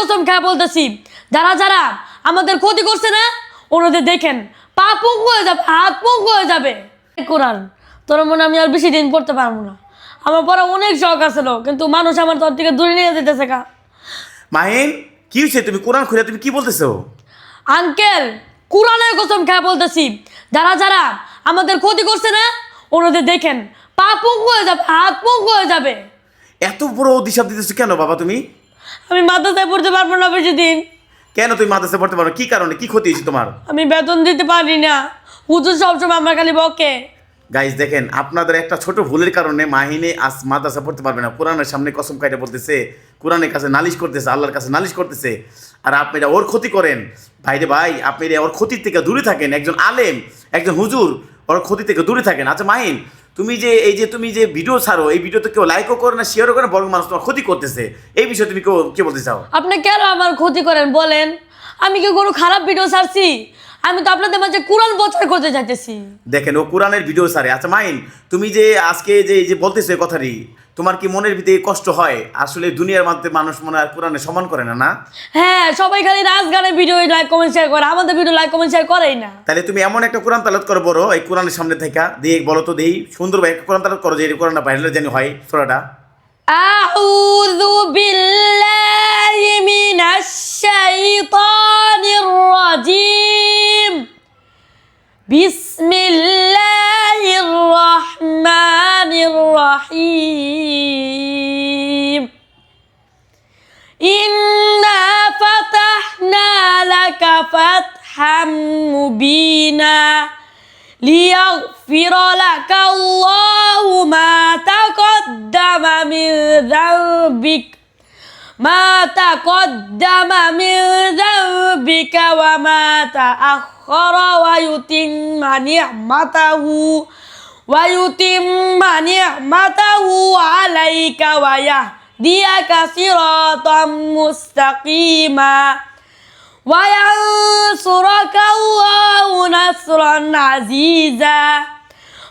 কসম খেয়ে বলতেছি যারা যারা আমাদের ক্ষতি করছে না ওনাদের দেখেন পা পুঙ্গ হয়ে যাবে হাত পুঙ্গ হয়ে যাবে। কোরআন তোর মনে আমি আর বেশি দিন পড়তে পারব না। আমার পরে অনেক শখ আছিল কিন্তু মানুষ আমার তোর থেকে দূরে নিয়ে যেতেছে কা মাহিন কি হয়েছে তুমি কোরআন খুলে তুমি কি বলতেছো? আঙ্কেল কোরআনের কসম খেয়ে বলতেছি যারা যারা আমাদের ক্ষতি করছে না ওনাদের দেখেন পা পুঙ্গ হয়ে যাবে হাত পুঙ্গ হয়ে যাবে। এত বড় অভিশাপ দিতেছো কেন বাবা তুমি? আমি মাদ্রাসায় পড়তে পারব না বেশি দিন কেন তুমি মাদ্রাসা পড়তে পারো? কি কারণে? কি ক্ষতি হয়েছে তোমার? আমি বেতন দিতে পারি না। হুজুর সবসময় আমার খালি বকে। গাইজ দেখেন আপনাদের একটা ছোট ভুলের কারণে মাহিনে আজ মাদ্রাসা পড়তে পারবে না। কোরআনের সামনে কসম কাইটা বলতেছে কোরআনের কাছে নালিশ করতেছে আল্লাহর কাছে নালিশ করতেছে। আর আপনারা ওর ক্ষতি করেন। ভাইরে ভাই আপনারা ওর ক্ষতির থেকে দূরে থাকেন। একজন আলেম একজন হুজুর ওর ক্ষতি থেকে দূরে থাকেন। আচ্ছা মাহিন তুমি যে এই যে তুমি যে ভিডিও ছাড়ো এই ভিডিও ভিডিওতে কেউ লাইকও করে না শেয়ারও করে না বরং মানুষ তোমার ক্ষতি করতেছে। এই বিষয়ে তুমি কেউ কে বলতে চাও? আপনি কেন আমার ক্ষতি করেন? বলেন। আমি কি কোনো খারাপ ভিডিও ছাড়ছি? আমি তো আপনাদের মাঝে কোরআন প্রচার করতে চাইতেছি দেখেন ও কোরআনের ভিডিও ছাড়ে। আচ্ছা মাইন তুমি যে আজকে যে এই যে বলতেছো এই কথাটি তোমার কি মনের ভিতরে কষ্ট হয়? আসলে দুনিয়ার মধ্যে মানুষ মনে আর কোরআনে সমান করে না না? হ্যাঁ সবাই খালি নাচ গানে ভিডিও লাইক কমেন্ট শেয়ার করে। আমাদের ভিডিও লাইক কমেন্ট শেয়ার করেই না। তাহলে তুমি এমন একটা কোরআন তালাত করো বড় এই কোরআনের সামনে থেকে। দিয়ে বলো তো দেই সুন্দর ভাই একটা কোরআন তালাত করো যে কোরআন ভাইরাল জানি হয় সোরাটা। আউযু বিল্লাহি মিনাশ শাইতানির রাজিম বিসমিল্লাহির রহমানির রহিম إنا فتحنا لك فتحا مبينا ليغفر لك الله ما تقدم من ذنبك ما تقدم من ذنبك وما تأخر ويتم نعمته ويتم نعمته عليك ويهديك صراطا مستقيما وينصرك الله نصرا عزيزا.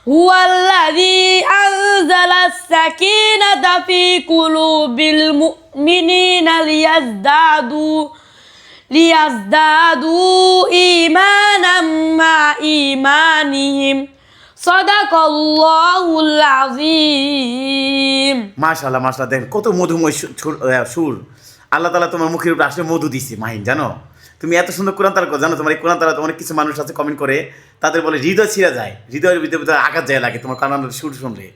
هو الذي أنزل السكينة في قلوب المؤمنين ليزدادوا ليزدادوا إيمانا مع إيمانهم. সদাকল্লাহুল আজিম মাশাআল্লাহ মাশাআল্লাহ দেখেন কত মধুময় সুর। আল্লাহ তালা তোমার মুখের উপর আসলে মধু দিছে মাহিন জানো? তুমি এত সুন্দর কোরআন তারা জানো তোমার এই কোরআন তারা তোমার কিছু মানুষ আছে কমেন্ট করে তাদের বলে হৃদয় ছিঁড়া যায় হৃদয়ের ভিতরে ভিতরে আঘাত যায় লাগে তোমার কান্নার সুর শুনলে।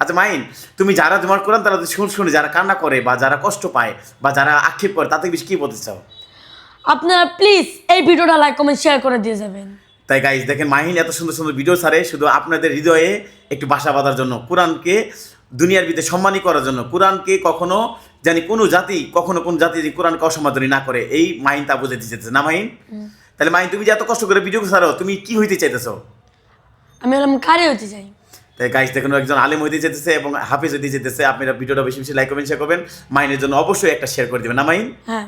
আচ্ছা মাইন তুমি যারা তোমার কোরআন তারা সুর শুনে যারা কান্না করে বা যারা কষ্ট পায় বা যারা আক্ষেপ করে তাতে বেশি কী বলতে চাও? আপনারা প্লিজ এই ভিডিওটা লাইক কমেন্ট শেয়ার করে দিয়ে যাবেন। তাই গাইজ দেখেন মাহিন এত সুন্দর সুন্দর ভিডিও ছাড়ে শুধু আপনাদের হৃদয়ে একটু বাসা বাঁধার জন্য কোরআনকে দুনিয়ার ভিতরে সম্মানী করার জন্য কোরআনকে কখনো জানি কোনো জাতি কখনো কোন জাতি যে কোরআনকে অসম্মাদনী না করে এই মাহিন তা বুঝে দিতেছে না মাহিন? তাহলে মাহিন তুমি যে এত কষ্ট করে ভিডিও ছাড়ো তুমি কি হইতে চাইতেছো? আমি হলাম কারে হতে চাই? তাই গাইজ দেখুন একজন আলেম হইতে যেতেছে এবং হাফিজ হইতে যেতেছে আপনারা ভিডিওটা বেশি বেশি লাইক কমেন্ট শেয়ার করবেন। মাইনের জন্য অবশ্যই একটা শেয়ার করে দেবেন। না মাইন হ্যাঁ।